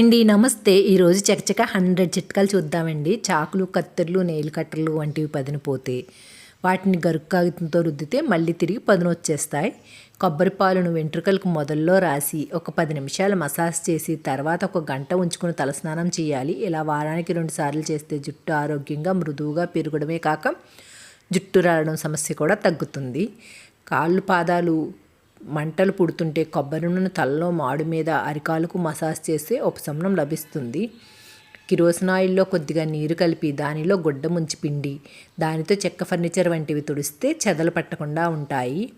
Hi అండి నమస్తే. ఈరోజు చకచక హండ్రెడ్ చిట్కాలు చూద్దామండి. చాకులు కత్తెర్లు నెయిల్ కట్టర్లు వంటివి పదిన పోతే వాటిని గరుకు కాగితంతో రుద్దితే మళ్ళీ తిరిగి పదును వచ్చేస్తాయి కొబ్బరి పాలను వెంట్రుకలకు మొదల్లో రాసి ఒక పది నిమిషాలు మసాజ్ చేసి తర్వాత ఒక గంట ఉంచుకుని తలస్నానం చేయాలి. ఇలా వారానికి రెండు సార్లు చేస్తే జుట్టు ఆరోగ్యంగా మృదువుగా పెరగడమే కాక జుట్టు రాలడం సమస్య కూడా తగ్గుతుంది. కాళ్ళు పాదాలు మంటలు పుడుతుంటే కొబ్బరి నూనెను తలలో మాడు మీద అరికాలకు మసాజ్ చేస్తే ఉపశమనం లభిస్తుంది. కిరోసిన్ ఆయిల్లో కొద్దిగా నీరు కలిపి దానిలో గుడ్డ ముంచి పిండి దానితో చెక్క ఫర్నిచర్ వంటివి తుడిస్తే చెదలు పట్టకుండా ఉంటాయి.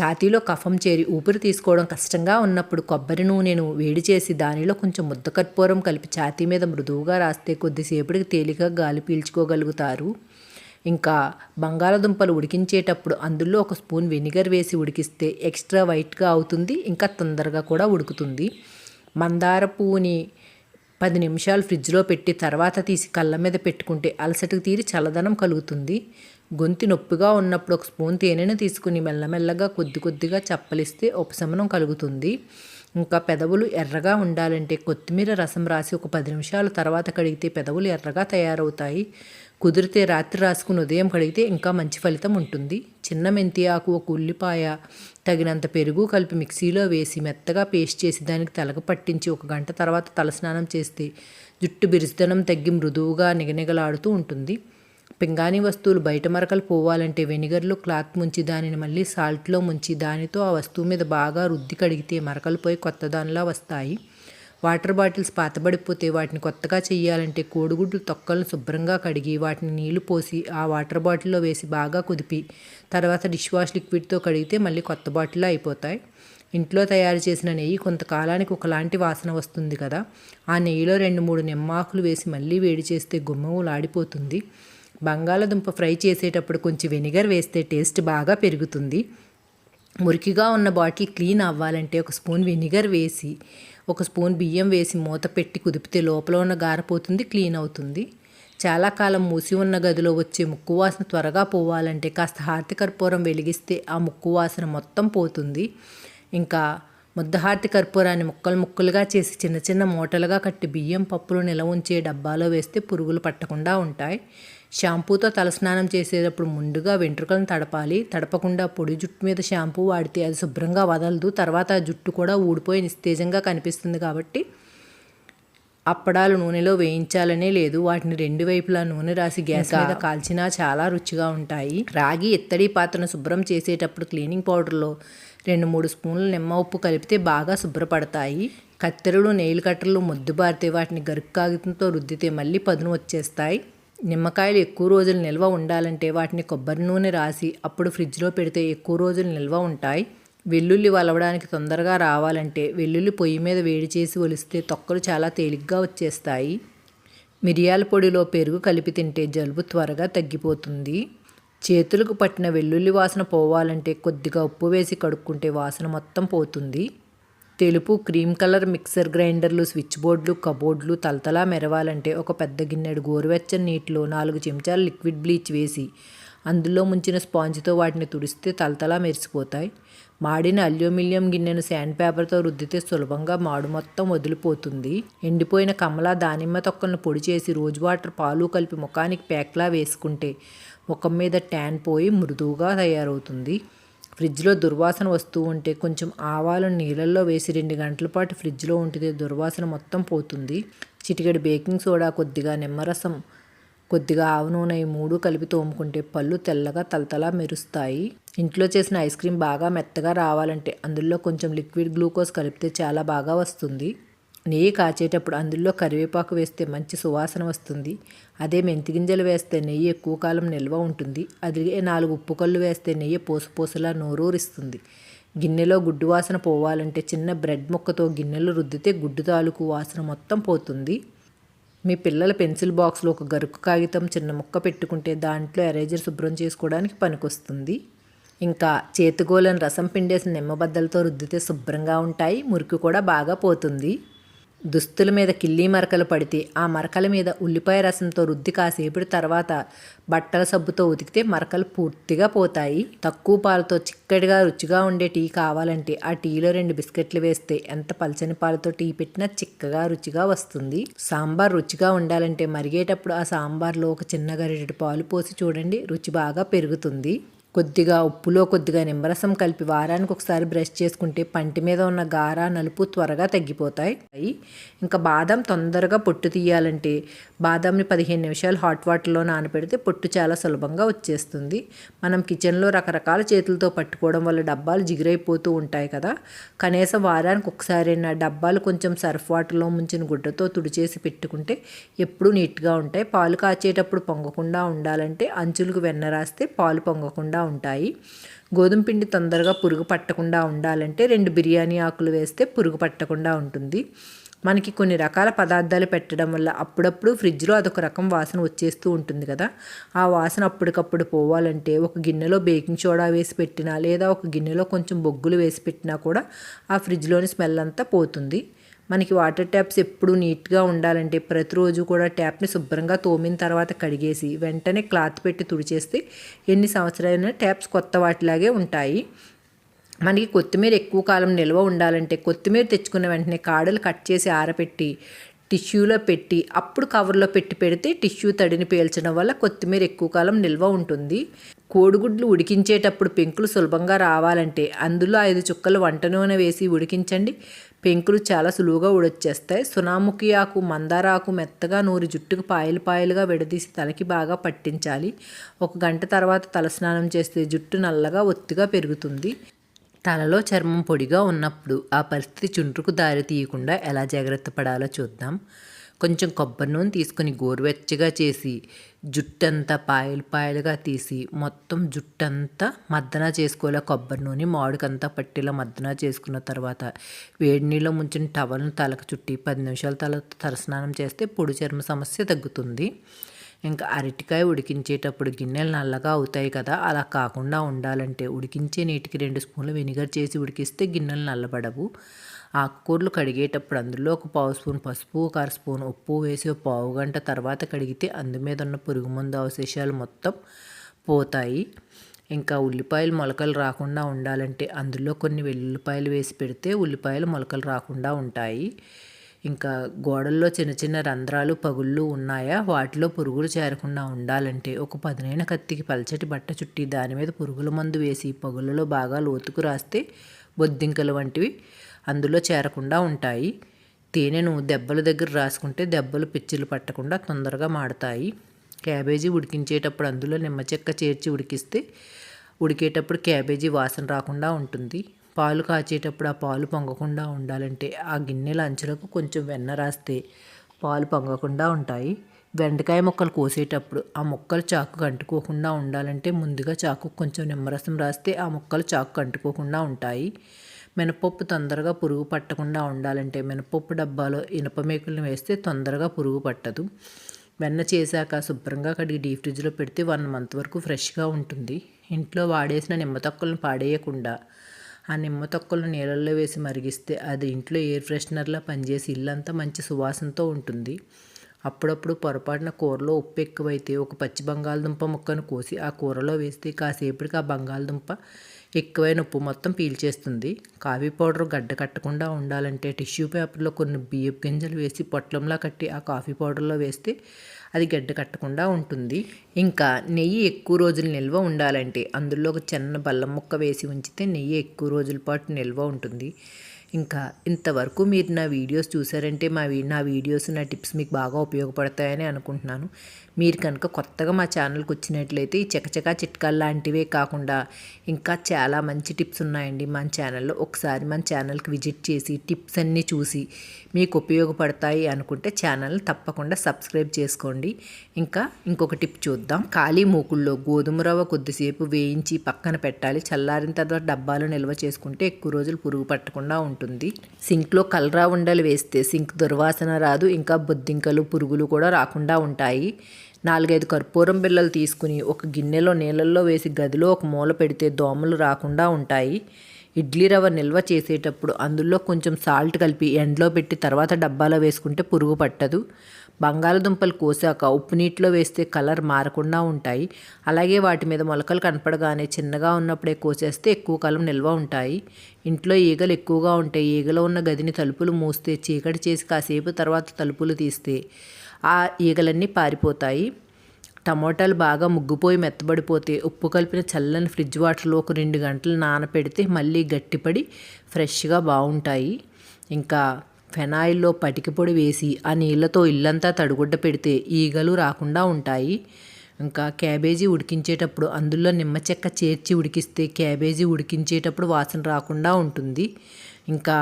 ఛాతీలో కఫం చేరి ఊపిరి తీసుకోవడం కష్టంగా ఉన్నప్పుడు కొబ్బరి నూనెను వేడి చేసి దానిలో కొంచెం ముద్ద కర్పూరం కలిపి ఛాతీ మీద మృదువుగా రాస్తే కొద్దిసేపటికి తేలికగా గాలి పీల్చుకోగలుగుతారు. ఇంకా బంగాళదుంపలు ఉడికించేటప్పుడు అందులో ఒక స్పూన్ వెనిగర్ వేసి ఉడికిస్తే ఎక్స్ట్రా వైట్గా అవుతుంది ఇంకా తొందరగా కూడా ఉడుకుతుంది. మందార పువ్వుని పది నిమిషాలు ఫ్రిడ్జ్లో పెట్టి తర్వాత తీసి కళ్ళ మీద పెట్టుకుంటే అలసటకు తీరి చల్లదనం కలుగుతుంది. గొంతు నొప్పిగా ఉన్నప్పుడు ఒక స్పూన్ తేనెను తీసుకుని మెల్లమెల్లగా కొద్ది కొద్దిగా చప్పలిస్తే ఉపశమనం కలుగుతుంది. ఇంకా పెదవులు ఎర్రగా ఉండాలంటే కొత్తిమీర రసం రాసి ఒక పది నిమిషాల తర్వాత కడిగితే పెదవులు ఎర్రగా తయారవుతాయి. కుదిరితే రాత్రి రాసుకుని ఉదయం కడిగితే ఇంకా మంచి ఫలితం ఉంటుంది. చిన్న మెంతి ఆకు ఒక ఉల్లిపాయ తగినంత పెరుగు కలిపి మిక్సీలో వేసి మెత్తగా పేస్ట్ చేసి దానికి తలకు పట్టించి ఒక గంట తర్వాత తలస్నానం చేస్తే జుట్టు బిరుసుదనం తగ్గి మృదువుగా నిగనిగలాడుతూ ఉంటుంది. పింగాణి వస్తువులు బయట మరకలు పోవాలంటే వెనిగర్లో క్లాత్ ముంచి దానిని మళ్ళీ సాల్ట్లో ముంచి దానితో ఆ వస్తువు మీద బాగా రుద్ది కడిగితే మరకలు పోయి కొత్త దానిలా వస్తాయి. వాటర్ బాటిల్స్ పాతబడిపోతే వాటిని కొత్తగా చేయాలంటే కోడిగుడ్లు తొక్కలను శుభ్రంగా కడిగి వాటిని నీళ్ళు పోసి ఆ వాటర్ బాటిల్లో వేసి బాగా కుదిపి తర్వాత డిష్ వాష్ లిక్విడ్తో కడిగితే మళ్ళీ కొత్త బాటిల్లో అయిపోతాయి. ఇంట్లో తయారు చేసిన నెయ్యి కొంతకాలానికి ఒకలాంటి వాసన వస్తుంది కదా. ఆ నెయ్యిలో రెండు మూడు నిమ్మాకులు వేసి మళ్ళీ వేడి చేస్తే గుమ్మవులాడిపోతుంది బంగాళదుంప ఫ్రై చేసేటప్పుడు కొంచెం వెనిగర్ వేస్తే టేస్ట్ బాగా పెరుగుతుంది. మురికిగా ఉన్న బాటిల్ క్లీన్ అవ్వాలంటే ఒక స్పూన్ వెనిగర్ వేసి ఒక స్పూన్ బియ్యం వేసి మూత పెట్టి కుదిపితే లోపల ఉన్న గారపోతుంది క్లీన్ అవుతుంది. చాలా కాలం మూసి ఉన్న గదిలో వచ్చే ముక్కు వాసన త్వరగా పోవాలంటే కాస్త హారతి కర్పూరం వెలిగిస్తే ఆ ముక్కు వాసన మొత్తం పోతుంది. ఇంకా ముద్దహార్తి కర్పూరాన్ని ముక్కలు ముక్కలుగా చేసి చిన్న చిన్న మూటలుగా కట్టి బియ్యం పప్పులు నిలవ ఉంచే డబ్బాలో వేస్తే పురుగులు పట్టకుండా ఉంటాయి. షాంపూతో తలస్నానం చేసేటప్పుడు ముందుగా వెంట్రుకలను తడపాలి. తడపకుండా పొడి జుట్టు మీద షాంపూ వాడితే అది శుభ్రంగా వదలదు. తర్వాత ఆ జుట్టు కూడా ఊడిపోయి నిస్తేజంగా కనిపిస్తుంది కాబట్టి అప్పడాలు నూనెలో వేయించాలనే లేదు. వాటిని రెండు వైపులా నూనె రాసి గ్యాస్ మీద కాల్చినా చాలా రుచిగా ఉంటాయి. రాగి ఎత్తడి పాత్రను శుభ్రం చేసేటప్పుడు క్లీనింగ్ పౌడర్లో రెండు మూడు స్పూన్ల నిమ్మ ఉప్పు కలిపితే బాగా శుభ్రపడతాయి. కత్తెరలు నెయిల్ కట్టర్లు బారితే వాటిని గరుకు కాగితంతో రుద్దితే మళ్ళీ పదును వచ్చేస్తాయి. నిమ్మకాయలు ఎక్కువ రోజులు నిల్వ ఉండాలంటే వాటిని కొబ్బరి నూనె రాసి అప్పుడు ఫ్రిడ్జ్లో పెడితే ఎక్కువ రోజులు నిల్వ ఉంటాయి. వెల్లుల్లి వలవడానికి తొందరగా రావాలంటే వెల్లుల్లి పొయ్యి మీద వేడి చేసి ఒలిస్తే తొక్కలు చాలా తేలిగ్గా వచ్చేస్తాయి. మిరియాల పొడిలో పెరుగు కలిపి తింటే జలుబు త్వరగా తగ్గిపోతుంది. చేతులకు పట్టిన వెల్లుల్లి వాసన పోవాలంటే కొద్దిగా ఉప్పు వేసి కడుక్కుంటే వాసన మొత్తం పోతుంది. తెలుపు క్రీమ్ కలర్ మిక్సర్ గ్రైండర్లు స్విచ్ బోర్డులు కబోర్డులు తలతలా మెరవాలంటే ఒక పెద్ద గిన్నెడు గోరువెచ్చని నీటిలో నాలుగు చెంచాలు లిక్విడ్ బ్లీచ్ వేసి అందులో ముంచిన స్పాంజ్తో వాటిని తుడిస్తే తలతలా మెరిసిపోతాయి. మాడిన అల్యూమినియం గిన్నెను శాండ్ పేపర్తో రుద్దితే సులభంగా మాడు మొత్తం వదిలిపోతుంది. ఎండిపోయిన కమల దానిమ్మ తొక్కలను పొడి చేసి రోజు వాటర్ పాలు కలిపి ముఖానికి ప్యాక్లా వేసుకుంటే ముఖం మీద ట్యాన్ పోయి మృదువుగా తయారవుతుంది. ఫ్రిడ్జ్లో దుర్వాసన వస్తూ ఉంటే కొంచెం ఆవాలను నీళ్ళల్లో వేసి రెండు గంటల పాటు ఫ్రిడ్జ్లో ఉంటే దుర్వాసన మొత్తం పోతుంది. చిటికెడు బేకింగ్ సోడా కొద్దిగా నిమ్మరసం కొద్దిగా ఆవు నూనె ఈ మూడు కలిపి తోముకుంటే పళ్ళు తెల్లగా తలతలా మెరుస్తాయి. ఇంట్లో చేసిన ఐస్ క్రీమ్ బాగా మెత్తగా రావాలంటే అందులో కొంచెం లిక్విడ్ గ్లూకోజ్ కలిపితే చాలా బాగా వస్తుంది. నెయ్యి కాచేటప్పుడు అందులో కరివేపాకు వేస్తే మంచి సువాసన వస్తుంది. అదే మెంతి గింజలు వేస్తే నెయ్యి ఎక్కువ కాలం నిల్వ ఉంటుంది. అదే నాలుగు ఉప్పు కళ్ళు వేస్తే నెయ్యి పోసుపోసులా నోరూరిస్తుంది. గిన్నెలో గుడ్డు వాసన పోవాలంటే చిన్న బ్రెడ్ ముక్కతో గిన్నెలు రుద్దితే గుడ్డు తాలూకు వాసన మొత్తం పోతుంది. మీ పిల్లల పెన్సిల్ బాక్స్లో ఒక గరుకు కాగితం చిన్న ముక్క పెట్టుకుంటే దాంట్లో ఎరేజర్ శుభ్రం చేసుకోవడానికి పనికొస్తుంది. ఇంకా చేతిగోలను రసం పిండేసిన నిమ్మబద్దలతో రుద్దితే శుభ్రంగా ఉంటాయి. మురికి కూడా బాగా పోతుంది. దుస్తుల మీద కిల్లీ మరకలు పడితే ఆ మరకల మీద ఉల్లిపాయ రసంతో రుద్ది కాసేపటి తర్వాత బట్టల సబ్బుతో ఉతికితే మరకలు పూర్తిగా పోతాయి. తక్కువ పాలతో చిక్కటిగా రుచిగా ఉండే టీ కావాలంటే ఆ టీలో రెండు బిస్కెట్లు వేస్తే ఎంత పలచని పాలతో టీ పెట్టినా చిక్కగా రుచిగా వస్తుంది. సాంబార్ రుచిగా ఉండాలంటే మరిగేటప్పుడు ఆ సాంబార్లో ఒక చిన్న గరిటెడు పాలు పోసి చూడండి రుచి బాగా పెరుగుతుంది. కొద్దిగా ఉప్పులో కొద్దిగా నిమ్మరసం కలిపి వారానికి ఒకసారి బ్రష్ చేసుకుంటే పంటి మీద ఉన్న గార నలుపు త్వరగా తగ్గిపోతాయి. ఇంకా బాదం తొందరగా పొట్టు తీయాలంటే బాదంని పదిహేను నిమిషాలు హాట్ వాటర్లో నానబెడితే పొట్టు చాలా సులభంగా వచ్చేస్తుంది. మనం కిచెన్లో రకరకాల చేతులతో పట్టుకోవడం వల్ల డబ్బాలు జిగిరైపోతూ ఉంటాయి కదా. కనీసం వారానికి ఒకసారి నా డబ్బాలు కొంచెం సర్ఫ్ వాటర్లో ముంచిన గుడ్డతో తుడిచేసి పెట్టుకుంటే ఎప్పుడూ నీట్గా ఉంటాయి. పాలు కాచేటప్పుడు పొంగకుండా ఉండాలంటే అంచులకు వెన్న రాస్తే పాలు పొంగకుండా ఉంటాయి. గోధుమ పిండి తొందరగా పురుగు పట్టకుండా ఉండాలంటే రెండు బిర్యానీ ఆకులు వేస్తే పురుగు పట్టకుండా ఉంటుంది. మనకి కొన్ని రకాల పదార్థాలు పెట్టడం వల్ల అప్పుడప్పుడు ఫ్రిడ్జ్లో అదొక రకం వాసన వచ్చేస్తూ ఉంటుంది కదా. ఆ వాసన అప్పటికప్పుడు పోవాలంటే ఒక గిన్నెలో బేకింగ్ సోడా వేసి పెట్టినా లేదా ఒక గిన్నెలో కొంచెం బొగ్గులు వేసి పెట్టినా కూడా ఆ ఫ్రిడ్జ్లోని స్మెల్ అంతా పోతుంది. మనకి వాటర్ ట్యాప్స్ ఎప్పుడు నీట్గా ఉండాలంటే ప్రతిరోజు కూడా ట్యాప్ని శుభ్రంగా తోమిన తర్వాత కడిగేసి వెంటనే క్లాత్ పెట్టి తుడిచేస్తే ఎన్ని సంవత్సరాలైనా ట్యాప్స్ కొత్త వాటిలాగే ఉంటాయి. మనకి కొత్తిమీర ఎక్కువ కాలం నిల్వ ఉండాలంటే కొత్తిమీర తెచ్చుకున్న వెంటనే కాడలు కట్ చేసి ఆరబెట్టి టిష్యూలో పెట్టి అప్పుడు కవర్లో పెట్టి పెడితే టిష్యూ తడిని పీల్చడం వల్ల కొత్తిమీర ఎక్కువ కాలం నిల్వ ఉంటుంది. కోడిగుడ్లు ఉడికించేటప్పుడు పెంకులు సులభంగా రావాలంటే అందులో ఐదు చుక్కలు వంట నూనె వేసి ఉడికించండి. పెంకులు చాలా సులువుగా ఉడొచ్చేస్తాయి సునాముఖి ఆకు మందారాకు మెత్తగా నూరి జుట్టుకు పాయలు పాయలుగా విడదీసి తలకి బాగా పట్టించాలి. ఒక గంట తర్వాత తలస్నానం చేస్తే జుట్టు నల్లగా ఒత్తిగా పెరుగుతుంది. తలలో చర్మం పొడిగా ఉన్నప్పుడు ఆ పరిస్థితి చుండ్రుకు దారి తీయకుండా ఎలా జాగ్రత్త పడాలో చూద్దాం. కొంచెం కొబ్బరి నూనె తీసుకుని గోరువెచ్చగా చేసి జుట్టంతా పాయలు పాయలుగా తీసి మొత్తం జుట్టంతా మద్దన చేసుకోలే కొబ్బరి నూనె మామిడికంతా పట్టేలా మద్దన చేసుకున్న తర్వాత వేడి నీళ్ళు ముంచిన టవల్ను తలకు చుట్టి పది నిమిషాల తర్వాత తలస్నానం చేస్తే పొడి చర్మ సమస్య తగ్గుతుంది. ఇంకా అరటికాయ ఉడికించేటప్పుడు గిన్నెలు నల్లగా అవుతాయి కదా అలా కాకుండా ఉండాలంటే ఉడికించే నీటికి రెండు స్పూన్లు వెనిగర్ చేసి ఉడికిస్తే గిన్నెలు నల్లబడవు. ఆకుకూరలు కడిగేటప్పుడు అందులో ఒక పావు స్పూన్ పసుపు ఒక అర స్పూన్ ఉప్పు వేసి ఒక పావు గంట తర్వాత కడిగితే అందు మీద ఉన్న పురుగు మందు అవశేషాలు మొత్తం పోతాయి. ఇంకా ఉల్లిపాయలు మొలకలు రాకుండా ఉండాలంటే అందులో కొన్ని వెల్లుల్లిపాయలు వేసి పెడితే ఉల్లిపాయలు మొలకలు రాకుండా ఉంటాయి. ఇంకా గోడల్లో చిన్న చిన్న రంధ్రాలు పగుళ్ళు ఉన్నాయా? వాటిలో పురుగులు చేరకుండా ఉండాలంటే ఒక పదునైన కత్తికి పల్చటి బట్ట చుట్టి దాని మీద పురుగుల మందు వేసి పగుళ్ళలో బాగా లోతుకు రాస్తే బొద్దింకలు వంటివి అందులో చేరకుండా ఉంటాయి. తేనెను దెబ్బల దగ్గర రాసుకుంటే దెబ్బలు పిచ్చిలు పట్టకుండా తొందరగా మాడతాయి. క్యాబేజీ ఉడికించేటప్పుడు అందులో నిమ్మ చెక్క చేర్చి ఉడికిస్తే ఉడికేటప్పుడు క్యాబేజీ వాసన రాకుండా ఉంటుంది. పాలు కాచేటప్పుడు ఆ పాలు పొంగకుండా ఉండాలంటే ఆ గిన్నెల అంచులకు కొంచెం వెన్న రాస్తే పాలు పొంగకుండా ఉంటాయి. బెండకాయ ముక్కలు కోసేటప్పుడు ఆ ముక్కలు చాకు అంటుకోకుండా ఉండాలంటే ముందుగా చాకు కొంచెం నిమ్మరసం రాస్తే ఆ ముక్కలు చాకు అంటుకోకుండా ఉంటాయి. మినపప్పు తొందరగా పురుగు పట్టకుండా ఉండాలంటే మినపప్పు డబ్బాలో ఇనుప మేకులను వేస్తే తొందరగా పురుగు పట్టదు. వెన్న చేశాక శుభ్రంగా కడిగి డీ ఫ్రిడ్జ్లో పెడితే వన్ మంత్ వరకు ఫ్రెష్గా ఉంటుంది. ఇంట్లో వాడేసిన నిమ్మ తొక్కలను పాడేయకుండా ఆ నిమ్మ తొక్కలను నీళ్ళల్లో వేసి మరిగిస్తే అది ఇంట్లో ఎయిర్ ఫ్రెషనర్లా పనిచేసి ఇల్లంతా మంచి సువాసనతో ఉంటుంది. అప్పుడప్పుడు పొరపాటున కూరలో ఉప్పు ఎక్కువైతే ఒక పచ్చి బంగాళదుంప ముక్కను కోసి ఆ కూరలో వేస్తే కాసేపటికి ఆ బంగాళదుంప ఎక్కువైన ఉప్పు మొత్తం పీల్చేస్తుంది. కాఫీ పౌడర్ గడ్డ కట్టకుండా ఉండాలంటే టిష్యూ పేపర్లో కొన్ని బియ్యపు గింజలు వేసి పొట్లంలా కట్టి ఆ కాఫీ పౌడర్లో వేస్తే అది గడ్డ కట్టకుండా ఉంటుంది. ఇంకా నెయ్యి ఎక్కువ రోజులు నిల్వ ఉండాలంటే అందులో ఒక చిన్న బల్లం ముక్క వేసి ఉంచితే నెయ్యి ఎక్కువ రోజుల పాటు నిల్వ ఉంటుంది. ఇంకా ఇంతవరకు మీరు నా వీడియోస్ చూసారంటే మా నా వీడియోస్ నా టిప్స్ మీకు బాగా ఉపయోగపడతాయని అనుకుంటున్నాను. మీరు కనుక కొత్తగా మా ఛానల్కి వచ్చినట్లయితే ఈ చకచకా చిట్కాలు లాంటివే కాకుండా ఇంకా చాలా మంచి టిప్స్ ఉన్నాయండి. మన ఛానల్లో ఒకసారి మన ఛానల్కి విజిట్ చేసి టిప్స్ అన్నీ చూసి మీకు ఉపయోగపడతాయి అనుకుంటే ఛానల్ని తప్పకుండా సబ్స్క్రైబ్ చేసుకోండి. ఇంకా ఇంకొక టిప్ చూద్దాం. ఖాళీ మూకుల్లో గోధుమ రవ్వ కొద్దిసేపు వేయించి పక్కన పెట్టాలి. చల్లారిన తర్వాత డబ్బాలో నిల్వ చేసుకుంటే ఎక్కువ రోజులు పురుగు పట్టకుండా ఉంటుంది. ఉంటుంది. సింక్లో కలరా ఉండలు వేస్తే సింక్ దుర్వాసన రాదు ఇంకా బొద్దింకలు పురుగులు కూడా రాకుండా ఉంటాయి. నాలుగైదు కర్పూరం బిళ్ళలు తీసుకుని ఒక గిన్నెలో నీళ్ళల్లో వేసి గదిలో ఒక మూల పెడితే దోమలు రాకుండా ఉంటాయి. ఇడ్లీ రవ్వ నిల్వ చేసేటప్పుడు అందులో కొంచెం సాల్ట్ కలిపి ఎండలో పెట్టి తర్వాత డబ్బాలో వేసుకుంటే పురుగు పట్టదు. బంగాళదుంపలు కోసాక ఉప్పు నీటిలో వేస్తే కలర్ మారకుండా ఉంటాయి. అలాగే వాటి మీద మొలకలు కనపడగానే చిన్నగా ఉన్నప్పుడే కోసేస్తే ఎక్కువ కాలం నిల్వ ఉంటాయి. ఇంట్లో ఈగలు ఎక్కువగా ఉంటాయి ఈగలో ఉన్న గదిని తలుపులు మూస్తే చీకటి చేసి కాసేపు తర్వాత తలుపులు తీస్తే ఆ ఈగలన్నీ పారిపోతాయి. టమోటాలు బాగా ముగ్గుపోయి మెత్తబడిపోతే ఉప్పు కలిపిన చల్లని ఫ్రిడ్జ్ వాటర్లో ఒక రెండు గంటలు నానపెడితే మళ్ళీ గట్టిపడి ఫ్రెష్గా బాగుంటాయి. ఇంకా ఫెనాయిల్లో పటిక పొడి వేసి ఆ నీళ్ళతో ఇల్లంతా తడిగుడ్డ పెడితే ఈగలు రాకుండా ఉంటాయి. ఇంకా క్యాబేజీ ఉడికించేటప్పుడు అందులో నిమ్మ చెక్క చేర్చి ఉడికిస్తే క్యాబేజీ ఉడికించేటప్పుడు వాసన రాకుండా ఉంటుంది. ఇంకా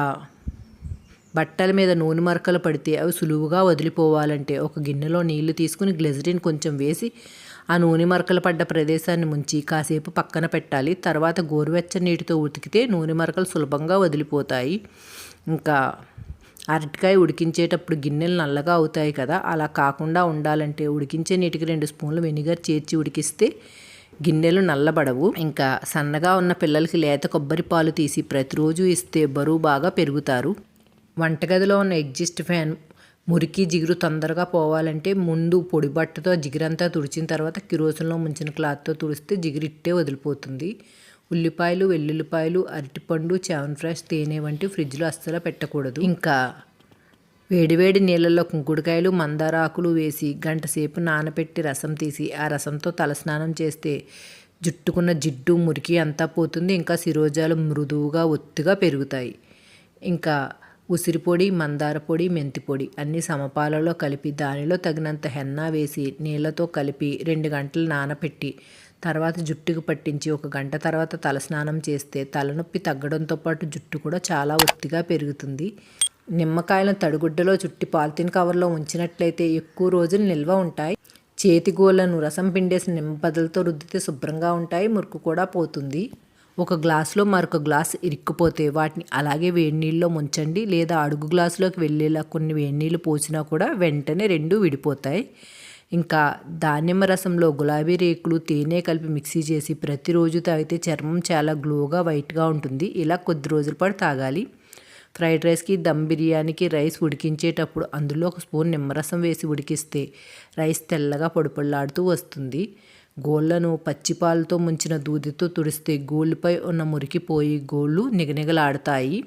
బట్టల మీద నూనె మరకలు పడితే అవి సులువుగా వదిలిపోవాలంటే ఒక గిన్నెలో నీళ్ళు తీసుకుని గ్లెజరిన్ కొంచెం వేసి ఆ నూనె మరకలు పడ్డ ప్రదేశాన్ని ముంచి కాసేపు పక్కన పెట్టాలి. తర్వాత గోరువెచ్చని నీటితో ఉతికితే నూనె మరకలు సులభంగా వదిలిపోతాయి. ఇంకా అరటికాయ ఉడికించేటప్పుడు గిన్నెలు నల్లగా అవుతాయి కదా అలా కాకుండా ఉండాలంటే ఉడికించే నీటికి రెండు స్పూన్లు వెనిగర్ చేర్చి ఉడికిస్తే గిన్నెలు నల్లబడవు. ఇంకా సన్నగా ఉన్న పిల్లలకి లేత కొబ్బరి పాలు తీసి ప్రతిరోజు ఇస్తే బరువు బాగా పెరుగుతారు. వంటగదిలో ఉన్న ఎగ్జిస్ట్ ఫ్యాన్ మురికి జిగురు తొందరగా పోవాలంటే ముందు పొడి బట్టతో జిగురంతా తుడిచిన తర్వాత కిరోసిన్లో ముంచిన క్లాత్తో తుడిస్తే జిగురు ఇట్టే వదిలిపోతుంది. ఉల్లిపాయలు వెల్లుల్లిపాయలు అరటిపండు చావన్ ఫ్రెష్ తేనె వంటి ఫ్రిడ్జ్లో అస్సలు పెట్టకూడదు. ఇంకా వేడివేడి నీళ్ళల్లో కుంకుడుకాయలు మందార ఆకులు వేసి గంట సేపు నానబెట్టి రసం తీసి ఆ రసంతో తలస్నానం చేస్తే జుట్టుకున్న జిడ్డు మురికి అంతా పోతుంది. ఇంకా శిరోజాలు మృదువుగా ఒత్తుగా పెరుగుతాయి. ఇంకా ఉసిరిపొడి మందార పొడి మెంతి పొడి అన్ని సమపాలలో కలిపి దానిలో తగినంత హెన్నా వేసి నీళ్ళతో కలిపి రెండు గంటలు నానపెట్టి తర్వాత జుట్టుకు పట్టించి ఒక గంట తర్వాత తలస్నానం చేస్తే తలనొప్పి తగ్గడంతో పాటు జుట్టు కూడా చాలా ఒత్తిగా పెరుగుతుంది. నిమ్మకాయలను తడిగుడ్డలో చుట్టి పాలిథిన్ కవర్లో ఉంచినట్లయితే ఎక్కువ రోజులు నిల్వ ఉంటాయి. చేతిగోళ్ళను రసం పిండేసిన నిమ్మపదలతో రుద్దితే శుభ్రంగా ఉంటాయి మురుకు కూడా పోతుంది. ఒక గ్లాసులో మరొక గ్లాస్ ఇరుక్కుపోతే వాటిని అలాగే వేడి నీళ్ళలో ముంచండి లేదా అడుగు గ్లాసులోకి వెళ్ళేలా కొన్ని వేడి నీళ్ళు పోసినా కూడా వెంటనే రెండు విడిపోతాయి. ఇంకా దానిమ్మ రసంలో గులాబీ రేకులు తేనె కలిపి మిక్సీ చేసి ప్రతిరోజు తాగితే చర్మం చాలా గ్లోగా వైట్గా ఉంటుంది. ఇలా కొద్ది రోజుల పాటు తాగాలి. ఫ్రైడ్ రైస్కి దమ్ బిర్యానీకి రైస్ ఉడికించేటప్పుడు అందులో ఒక స్పూన్ నిమ్మరసం వేసి ఉడికిస్తే రైస్ తెల్లగా పొడిపొళ్ళాడుతూ వస్తుంది. గోళ్ళను పచ్చిపాలతో ముంచిన దూదితో తుడిస్తే గోళ్ళపై ఉన్న మురికిపోయి గోళ్ళు నిగనిగలాడతాయి.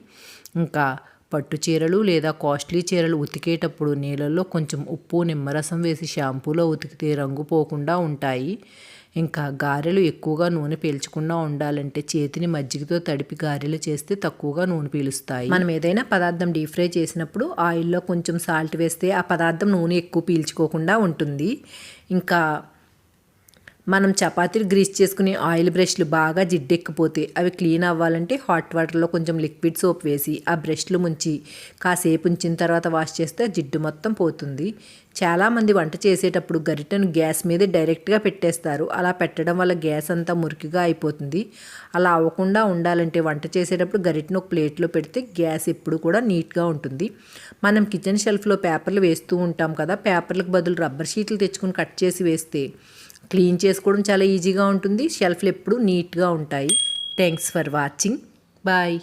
ఇంకా పట్టు చీరలు లేదా కాస్ట్లీ చీరలు ఉతికేటప్పుడు నీళ్ళల్లో కొంచెం ఉప్పు నిమ్మరసం వేసి షాంపూలో ఉతికితే రంగు పోకుండా ఉంటాయి. ఇంకా గారెలు ఎక్కువగా నూనె పీల్చకుండా ఉండాలంటే చేతిని మజ్జిగతో తడిపి గారెలు చేస్తే తక్కువగా నూనె పీలుస్తాయి. మనం ఏదైనా పదార్థం డీప్ ఫ్రై చేసినప్పుడు ఆయిల్లో కొంచెం సాల్ట్ వేస్తే ఆ పదార్థం నూనె ఎక్కువ పీల్చుకోకుండా ఉంటుంది. ఇంకా మనం చపాతీలు గ్రీస్ చేసుకునే ఆయిల్ బ్రష్లు బాగా జిడ్డెక్కిపోతే అవి క్లీన్ అవ్వాలంటే హాట్ వాటర్లో కొంచెం లిక్విడ్ సోప్ వేసి ఆ బ్రష్లు ముంచి కాసేపు ఉంచిన తర్వాత వాష్ చేస్తే జిడ్డు మొత్తం పోతుంది. చాలామంది వంట చేసేటప్పుడు గరిటెను గ్యాస్ మీద డైరెక్ట్గా పెట్టేస్తారు. అలా పెట్టడం వల్ల గ్యాస్ అంతా మురికిగా అయిపోతుంది. అలా అవ్వకుండా ఉండాలంటే వంట చేసేటప్పుడు గరిటెను ఒక ప్లేట్లో పెడితే గ్యాస్ ఎప్పుడు కూడా నీట్గా ఉంటుంది. మనం కిచెన్ షెల్ఫ్లో పేపర్లు వేస్తూ ఉంటాం కదా పేపర్లకు బదులు రబ్బర్ షీట్లు తెచ్చుకొని కట్ చేసి వేస్తే క్లీన్ చేసుకోవడం చాలా ఈజీగా ఉంటుంది. షెల్ఫ్లు ఎప్పుడు నీట్గా ఉంటాయి. Thanks for watching bye